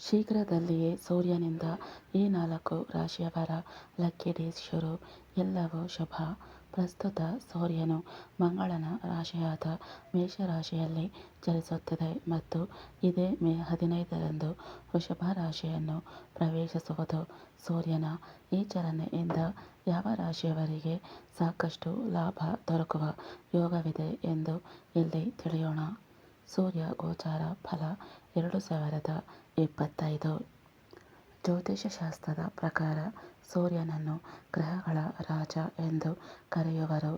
ಶೀಘ್ರದಲ್ಲಿಯೇ ಸೂರ್ಯನಿಂದ ಈ ನಾಲ್ಕು ರಾಶಿಯವರ ಲಕ್ಕಿ ಡೇಸ್ ಶುರು ಎಲ್ಲವೂ ಶುಭ. ಪ್ರಸ್ತುತ ಸೂರ್ಯನು ಮಂಗಳನ ರಾಶಿಯಾದ ಮೇಷರಾಶಿಯಲ್ಲಿ ಚಲಿಸುತ್ತಿದೆ ಮತ್ತು ಇದೇ ಮೇ ಹದಿನೈದರಂದು ವೃಷಭ ರಾಶಿಯನ್ನು ಪ್ರವೇಶಿಸುವುದು. ಸೂರ್ಯನ ಈ ಚಲನೆಯಿಂದ ಯಾವ ರಾಶಿಯವರಿಗೆ ಸಾಕಷ್ಟು ಲಾಭ ದೊರಕುವ ಯೋಗವಿದೆ ಎಂದು ಇಲ್ಲಿ ತಿಳಿಯೋಣ. ಸೂರ್ಯ ಗೋಚಾರ ಫಲ ಎರಡು ಸಾವಿರದ ಇಪ್ಪತ್ತೈದು. ಜ್ಯೋತಿಷಶಾಸ್ತ್ರದ ಪ್ರಕಾರ ಸೂರ್ಯನನ್ನು ಗ್ರಹಗಳ ರಾಜ ಎಂದು ಕರೆಯುವರು.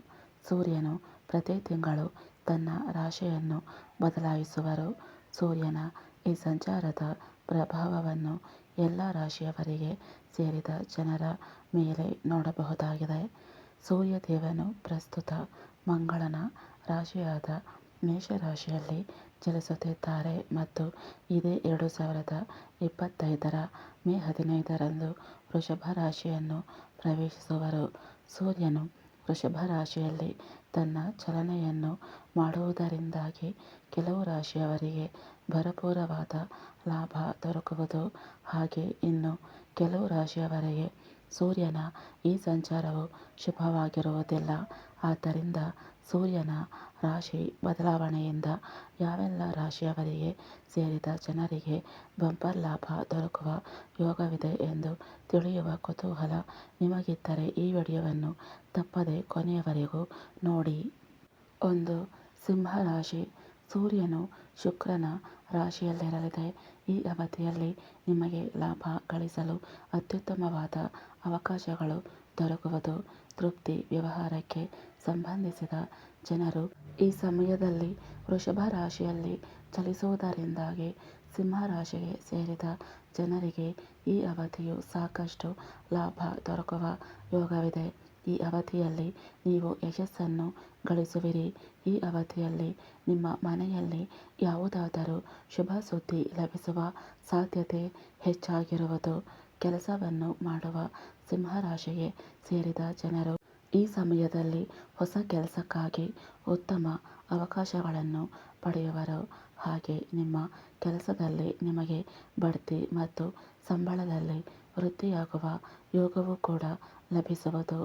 ಸೂರ್ಯನು ಪ್ರತಿ ತಿಂಗಳು ತನ್ನ ರಾಶಿಯನ್ನು ಬದಲಾಯಿಸುವರು. ಸೂರ್ಯನ ಈ ಸಂಚಾರದ ಪ್ರಭಾವವನ್ನು ಎಲ್ಲ ರಾಶಿಯವರಿಗೆ ಸೇರಿದ ಜನರ ಮೇಲೆ ನೋಡಬಹುದಾಗಿದೆ. ಸೂರ್ಯದೇವನು ಪ್ರಸ್ತುತ ಮಂಗಳನ ರಾಶಿಯಾದ ಮೇಷರಾಶಿಯಲ್ಲಿ ಚಲಿಸುತ್ತಿದ್ದಾರೆ ಮತ್ತು ಇದೇ ಎರಡು ಸಾವಿರದ ಇಪ್ಪತ್ತೈದರ ಮೇ ಹದಿನೈದರಂದು ವೃಷಭ ರಾಶಿಯನ್ನು ಪ್ರವೇಶಿಸುವರು. ಸೂರ್ಯನು ವೃಷಭ ರಾಶಿಯಲ್ಲಿ ತನ್ನ ಚಲನೆಯನ್ನು ಮಾಡುವುದರಿಂದಾಗಿ ಕೆಲವು ರಾಶಿಯವರಿಗೆ ಭರಪೂರವಾದ ಲಾಭ ದೊರಕುವುದು ಹಾಗೆ ಇನ್ನು ಕೆಲವು ರಾಶಿಯವರಿಗೆ ಸೂರ್ಯನ ಈ ಸಂಚಾರವು ಶುಭವಾಗಿರುವುದಿಲ್ಲ. ಆದ್ದರಿಂದ ಸೂರ್ಯನ ರಾಶಿ ಬದಲಾವಣೆಯಿಂದ ಯಾವೆಲ್ಲ ರಾಶಿಯವರಿಗೆ ಸೇರಿದ ಜನರಿಗೆ ಬಂಪರ್ ಲಾಭ ದೊರಕುವ ಯೋಗವಿದೆ ಎಂದು ತಿಳಿಯುವ ಕುತೂಹಲ ನಿಮಗಿದ್ದರೆ ಈ ವಿಡಿಯೋವನ್ನು ತಪ್ಪದೆ ಕೊನೆಯವರೆಗೂ ನೋಡಿ. ಒಂದು ಸಿಂಹ ರಾಶಿ ಸೂರ್ಯನು ಶುಕ್ರನ ರಾಶಿಯಲ್ಲಿರಲಿದೆ. ಈ ಅವಧಿಯಲ್ಲಿ ನಿಮಗೆ ಲಾಭ ಗಳಿಸಲು ಅತ್ಯುತ್ತಮವಾದ ಅವಕಾಶಗಳು ದೊರಕುವುದು. ತೃಪ್ತಿ ವ್ಯವಹಾರಕ್ಕೆ ಸಂಬಂಧಿಸಿದ ಜನರು ಈ ಸಮಯದಲ್ಲಿ ವೃಷಭ ರಾಶಿಯಲ್ಲಿ ಚಲಿಸುವುದರಿಂದಾಗಿ ಸಿಂಹ ರಾಶಿಗೆ ಸೇರಿದ ಜನರಿಗೆ ಈ ಅವಧಿಯು ಸಾಕಷ್ಟು ಲಾಭ ದೊರಕುವ ಯೋಗವಿದೆ. ಈ ಅವಧಿಯಲ್ಲಿ ನೀವು ಯಶಸ್ಸನ್ನು ಗಳಿಸುವಿರಿ. ಈ ಅವಧಿಯಲ್ಲಿ ನಿಮ್ಮ ಮನೆಯಲ್ಲಿ ಯಾವುದಾದರೂ ಶುಭ ಸುದ್ದಿ ಲಭಿಸುವ ಸಾಧ್ಯತೆ ಹೆಚ್ಚಾಗಿರುವುದು ಕೆಲಸವನ್ನು ಮಾಡುವ ಸಿಂಹರಾಶಿಗೆ ಸೇರಿದ ಜನರು. ಈ ಸಮಯದಲ್ಲಿ ಹೊಸ ಕೆಲಸಕ್ಕಾಗಿ ಉತ್ತಮ ಅವಕಾಶಗಳನ್ನು ಪಡೆಯುವರು. ಹಾಗೆ ನಿಮ್ಮ ಕೆಲಸದಲ್ಲಿ ನಿಮಗೆ ಬಡ್ತಿ ಮತ್ತು ಸಂಬಳದಲ್ಲಿ ವೃದ್ಧಿಯಾಗುವ ಯೋಗವೂ ಕೂಡ ಲಭಿಸುವುದು.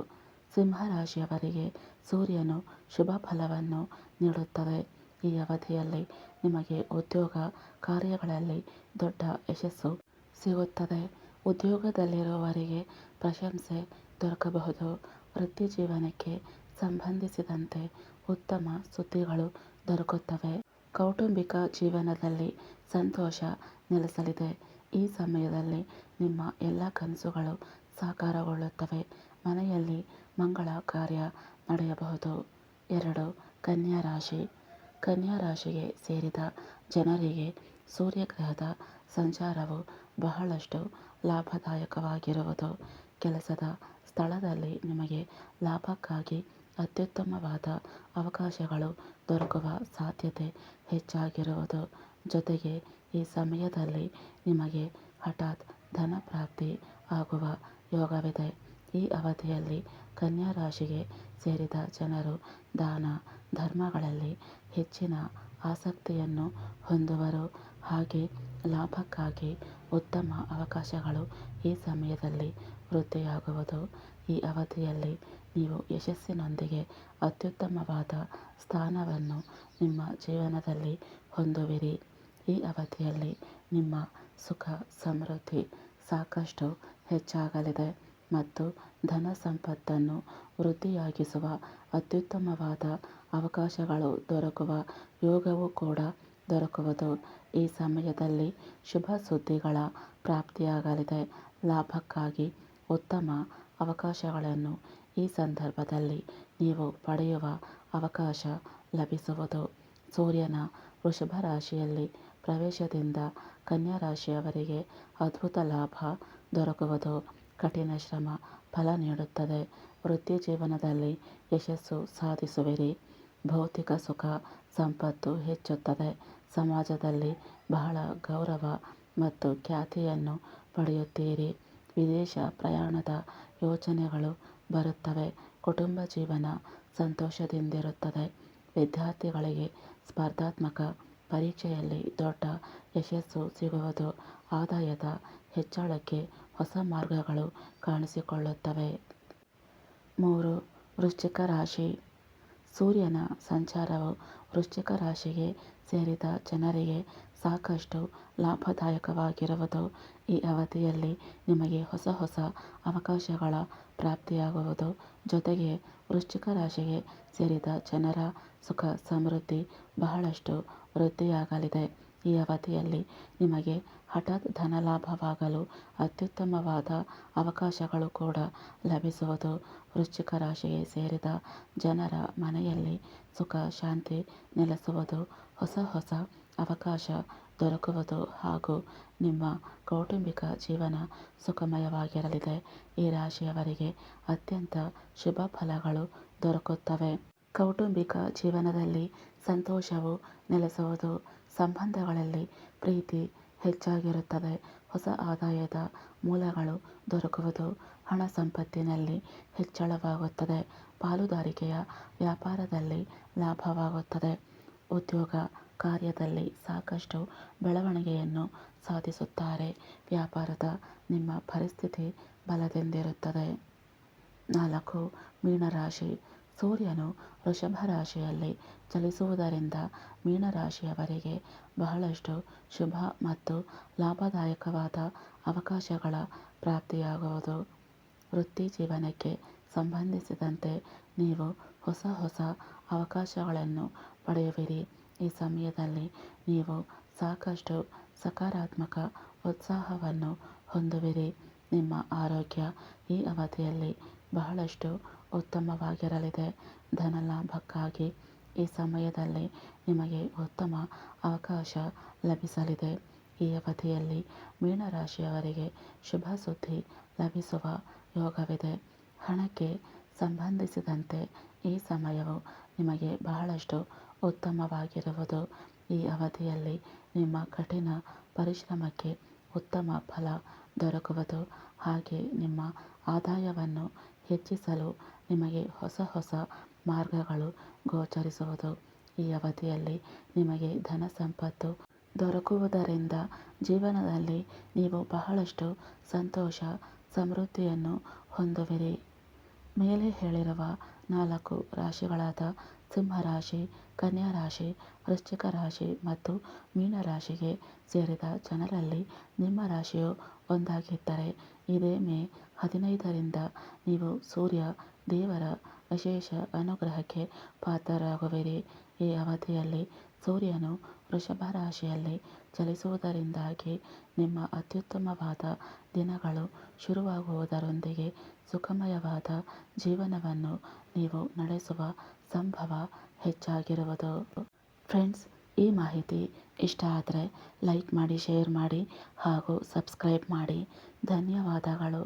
ಸಿಂಹ ರಾಶಿಯವರಿಗೆ ಸೂರ್ಯನು ಶುಭ ಫಲವನ್ನು ನೀಡುತ್ತದೆ. ಈ ಅವಧಿಯಲ್ಲಿ ನಿಮಗೆ ಉದ್ಯೋಗ ಕಾರ್ಯಗಳಲ್ಲಿ ದೊಡ್ಡ ಯಶಸ್ಸು ಸಿಗುತ್ತದೆ. ಉದ್ಯೋಗದಲ್ಲಿರುವವರಿಗೆ ಪ್ರಶಂಸೆ ದೊರಕಬಹುದು. ವೃತ್ತಿ ಜೀವನಕ್ಕೆ ಸಂಬಂಧಿಸಿದಂತೆ ಉತ್ತಮ ಸುದ್ದಿಗಳು ದೊರಕುತ್ತವೆ. ಕೌಟುಂಬಿಕ ಜೀವನದಲ್ಲಿ ಸಂತೋಷ ನೆಲೆಸಲಿದೆ. ಈ ಸಮಯದಲ್ಲಿ ನಿಮ್ಮ ಎಲ್ಲ ಕನಸುಗಳು ಸಾಕಾರಗೊಳ್ಳುತ್ತವೆ. ಮನೆಯಲ್ಲಿ ಮಂಗಳ ಕಾರ್ಯ ನಡೆಯಬಹುದು. ಎರಡು ಕನ್ಯಾ ರಾಶಿ ಕನ್ಯಾ ರಾಶಿಗೆ ಸೇರಿದ ಜನರಿಗೆ ಸೂರ್ಯಗ್ರಹದ ಸಂಚಾರವು ಬಹಳಷ್ಟು ಲಾಭದಾಯಕವಾಗಿರುವುದು. ಕೆಲಸದ ಸ್ಥಳದಲ್ಲಿ ನಿಮಗೆ ಲಾಭಕ್ಕಾಗಿ ಅತ್ಯುತ್ತಮವಾದ ಅವಕಾಶಗಳು ದೊರಕುವ ಸಾಧ್ಯತೆ ಹೆಚ್ಚಾಗಿರುವುದು. ಜೊತೆಗೆ ಈ ಸಮಯದಲ್ಲಿ ನಿಮಗೆ ಹಠಾತ್ ಧನ ಪ್ರಾಪ್ತಿ ಆಗುವ ಯೋಗವಿದೆ. ಈ ಅವಧಿಯಲ್ಲಿ ಕನ್ಯಾ ರಾಶಿಗೆ ಸೇರಿದ ಜನರು ದಾನ, ಧರ್ಮಗಳಲ್ಲಿ ಹೆಚ್ಚಿನ ಆಸಕ್ತಿಯನ್ನು ಹೊಂದುವರು. ಹಾಗೆ ಲಾಭಕ್ಕಾಗಿ ಉತ್ತಮ ಅವಕಾಶಗಳು ಈ ಸಮಯದಲ್ಲಿ ವೃದ್ಧಿಯಾಗುವುದು. ಈ ಅವಧಿಯಲ್ಲಿ ನೀವು ಯಶಸ್ಸಿನೊಂದಿಗೆ ಅತ್ಯುತ್ತಮವಾದ ಸ್ಥಾನವನ್ನು ನಿಮ್ಮ ಜೀವನದಲ್ಲಿ ಹೊಂದುವಿರಿ. ಈ ಅವಧಿಯಲ್ಲಿ ನಿಮ್ಮ ಸುಖ, ಸಮೃದ್ಧಿ ಸಾಕಷ್ಟು ಹೆಚ್ಚಾಗಲಿದೆ. ಮತ್ತು ಧನ ಸಂಪತ್ತನ್ನು ವೃದ್ಧಿಯಾಗಿಸುವ ಅತ್ಯುತ್ತಮವಾದ ಅವಕಾಶಗಳು ದೊರಕುವ ಯೋಗವೂ ಕೂಡ ದೊರಕುವುದು. ಈ ಸಮಯದಲ್ಲಿ ಶುಭ ಸುದ್ದಿಗಳ ಪ್ರಾಪ್ತಿಯಾಗಲಿದೆ. ಲಾಭಕ್ಕಾಗಿ ಉತ್ತಮ ಅವಕಾಶಗಳನ್ನು ಈ ಸಂದರ್ಭದಲ್ಲಿ ನೀವು ಪಡೆಯುವ ಅವಕಾಶ ಲಭಿಸುವುದು. ಸೂರ್ಯನ ವೃಷಭ ರಾಶಿಯಲ್ಲಿ ಪ್ರವೇಶದಿಂದ ಕನ್ಯಾ ರಾಶಿಯವರಿಗೆ ಅದ್ಭುತ ಲಾಭ ದೊರಕುವುದು. ಕಠಿಣ ಶ್ರಮ ಫಲ ನೀಡುತ್ತದೆ. ವೃತ್ತಿ ಜೀವನದಲ್ಲಿ ಯಶಸ್ಸು ಸಾಧಿಸುವಿರಿ. ಭೌತಿಕ ಸುಖ, ಸಂಪತ್ತು ಹೆಚ್ಚುತ್ತದೆ. ಸಮಾಜದಲ್ಲಿ ಬಹಳ ಗೌರವ ಮತ್ತು ಖ್ಯಾತಿಯನ್ನು ಪಡೆಯುತ್ತೀರಿ. ವಿದೇಶ ಪ್ರಯಾಣದ ಯೋಚನೆಗಳು ಬರುತ್ತವೆ. ಕುಟುಂಬ ಜೀವನ ಸಂತೋಷದಿಂದಿರುತ್ತದೆ. ವಿದ್ಯಾರ್ಥಿಗಳಿಗೆ ಸ್ಪರ್ಧಾತ್ಮಕ ಪರೀಕ್ಷೆಯಲ್ಲಿ ದೊಡ್ಡ ಯಶಸ್ಸು ಸಿಗುವುದು. ಆದಾಯದ ಹೆಚ್ಚಳಕ್ಕೆ ಹೊಸ ಮಾರ್ಗಗಳು ಕಾಣಿಸಿಕೊಳ್ಳುತ್ತವೆ. ಮೂರು, ವೃಶ್ಚಿಕ ರಾಶಿ. ಸೂರ್ಯನ ಸಂಚಾರವು ವೃಶ್ಚಿಕ ರಾಶಿಗೆ ಸೇರಿದ ಜನರಿಗೆ ಸಾಕಷ್ಟು ಲಾಭದಾಯಕವಾಗಿರುವುದು ಈ ಅವಧಿಯಲ್ಲಿ ನಿಮಗೆ ಹೊಸ ಹೊಸ ಅವಕಾಶಗಳ ಪ್ರಾಪ್ತಿಯಾಗುವುದು. ಜೊತೆಗೆ ವೃಶ್ಚಿಕ ರಾಶಿಗೆ ಸೇರಿದ ಜನರ ಸುಖ ಸಮೃದ್ಧಿ ಬಹಳಷ್ಟು ವೃದ್ಧಿಯಾಗಲಿದೆ. ಈ ಅವಧಿಯಲ್ಲಿ ನಿಮಗೆ ಹಠಾತ್ ಧನಲಾಭವಾಗಲು ಅತ್ಯುತ್ತಮವಾದ ಅವಕಾಶಗಳು ಕೂಡ ಲಭಿಸುವುದು. ವೃಶ್ಚಿಕ ರಾಶಿಗೆ ಸೇರಿದ ಜನರ ಮನೆಯಲ್ಲಿ ಸುಖ, ಶಾಂತಿ ನೆಲೆಸುವುದು ಹೊಸ ಹೊಸ ಅವಕಾಶ ದೊರಕುವುದು ಹಾಗೂ ನಿಮ್ಮ ಕೌಟುಂಬಿಕ ಜೀವನ ಸುಖಮಯವಾಗಿರಲಿದೆ. ಈ ರಾಶಿಯವರಿಗೆ ಅತ್ಯಂತ ಶುಭ ಫಲಗಳು ದೊರಕುತ್ತವೆ. ಕೌಟುಂಬಿಕ ಜೀವನದಲ್ಲಿ ಸಂತೋಷವು ನೆಲೆಸುವುದು ಸಂಬಂಧಗಳಲ್ಲಿ ಪ್ರೀತಿ ಹೆಚ್ಚಾಗಿರುತ್ತದೆ. ಹೊಸ ಆದಾಯದ ಮೂಲಗಳು ದೊರಕುವುದು ಹಣ ಸಂಪತ್ತಿನಲ್ಲಿ ಹೆಚ್ಚಳವಾಗುತ್ತದೆ. ಪಾಲುದಾರಿಕೆಯ ವ್ಯಾಪಾರದಲ್ಲಿ ಲಾಭವಾಗುತ್ತದೆ. ಉದ್ಯೋಗ ಕಾರ್ಯದಲ್ಲಿ ಸಾಕಷ್ಟು ಬೆಳವಣಿಗೆಯನ್ನು ಸಾಧಿಸುತ್ತಾರೆ. ವ್ಯಾಪಾರದ ನಿಮ್ಮ ಪರಿಸ್ಥಿತಿ ಬಲದಿಂದಿರುತ್ತದೆ. ನಾಲ್ಕು, ಮೀನರಾಶಿ. ಸೂರ್ಯನು ವೃಷಭ ರಾಶಿಯಲ್ಲಿ ಚಲಿಸುವುದರಿಂದ ಮೀನರಾಶಿಯವರಿಗೆ ಬಹಳಷ್ಟು ಶುಭ ಮತ್ತು ಲಾಭದಾಯಕವಾದ ಅವಕಾಶಗಳ ಪ್ರಾಪ್ತಿಯಾಗುವುದು. ವೃತ್ತಿ ಜೀವನಕ್ಕೆ ಸಂಬಂಧಿಸಿದಂತೆ ನೀವು ಹೊಸ ಹೊಸ ಅವಕಾಶಗಳನ್ನು ಪಡೆಯುವಿರಿ. ಈ ಸಮಯದಲ್ಲಿ ನೀವು ಸಾಕಷ್ಟು ಸಕಾರಾತ್ಮಕ ಉತ್ಸಾಹವನ್ನು ಹೊಂದುವಿರಿ. ನಿಮ್ಮ ಆರೋಗ್ಯ ಈ ಅವಧಿಯಲ್ಲಿ ಬಹಳಷ್ಟು ಉತ್ತಮವಾಗಿರಲಿದೆ. ಧನಲಾಭಕ್ಕಾಗಿ ಈ ಸಮಯದಲ್ಲಿ ನಿಮಗೆ ಉತ್ತಮ ಅವಕಾಶ ಲಭಿಸಲಿದೆ. ಈ ಅವಧಿಯಲ್ಲಿ ಮೀನರಾಶಿಯವರಿಗೆ ಶುಭ ಸುದ್ದಿ ಲಭಿಸುವ ಯೋಗವಿದೆ. ಹಣಕ್ಕೆ ಸಂಬಂಧಿಸಿದಂತೆ ಈ ಸಮಯವು ನಿಮಗೆ ಬಹಳಷ್ಟು ಉತ್ತಮವಾಗಿರುವುದು. ಈ ಅವಧಿಯಲ್ಲಿ ನಿಮ್ಮ ಕಠಿಣ ಪರಿಶ್ರಮಕ್ಕೆ ಉತ್ತಮ ಫಲ ದೊರಕುವುದು. ಹಾಗೆ ನಿಮ್ಮ ಆದಾಯವನ್ನು ಹೆಚ್ಚಿಸಲು ನಿಮಗೆ ಹೊಸ ಹೊಸ ಮಾರ್ಗಗಳು ಗೋಚರಿಸುವುದು. ಈ ಅವಧಿಯಲ್ಲಿ ನಿಮಗೆ ಧನ ಸಂಪತ್ತು ದೊರಕುವುದರಿಂದ ಜೀವನದಲ್ಲಿ ನೀವು ಬಹಳಷ್ಟು ಸಂತೋಷ, ಸಮೃದ್ಧಿಯನ್ನು ಹೊಂದುವಿರಿ. ಮೇಲೆ ಹೇಳಿರುವ ನಾಲ್ಕು ರಾಶಿಗಳಾದ ಸಿಂಹರಾಶಿ ಕನ್ಯಾ ರಾಶಿ, ವೃಶ್ಚಿಕ ರಾಶಿ ಮತ್ತು ಮೀನ ರಾಶಿಗೆ ಸೇರಿದ ಜನರಲ್ಲಿ ನಿಮ್ಮ ರಾಶಿಯು ಒಂದಾಗಿದ್ದರೆ ಇದೇ ಮೇ ಹದಿನೈದರಿಂದ ನೀವು ಸೂರ್ಯ, ದೇವರ ವಿಶೇಷ ಅನುಗ್ರಹಕ್ಕೆ ಪಾತ್ರರಾಗುವಿರಿ. ಈ ಅವಧಿಯಲ್ಲಿ ಸೂರ್ಯನು ವೃಷಭ ರಾಶಿಯಲ್ಲಿ ಚಲಿಸುವುದರಿಂದಾಗಿ ನಿಮ್ಮ ಅತ್ಯುತ್ತಮವಾದ ದಿನಗಳು ಶುರುವಾಗುವುದರೊಂದಿಗೆ ಸುಖಮಯವಾದ ಜೀವನವನ್ನು ನೀವು ನಡೆಸುವ ಸಂಭವ ಹೆಚ್ಚಾಗಿರುವುದು. ಫ್ರೆಂಡ್ಸ್, ಈ ಮಾಹಿತಿ ಇಷ್ಟ ಆದರೆ ಲೈಕ್ ಮಾಡಿ, ಶೇರ್ ಮಾಡಿ ಹಾಗೂ ಸಬ್ಸ್ಕ್ರೈಬ್ ಮಾಡಿ. ಧನ್ಯವಾದಗಳು.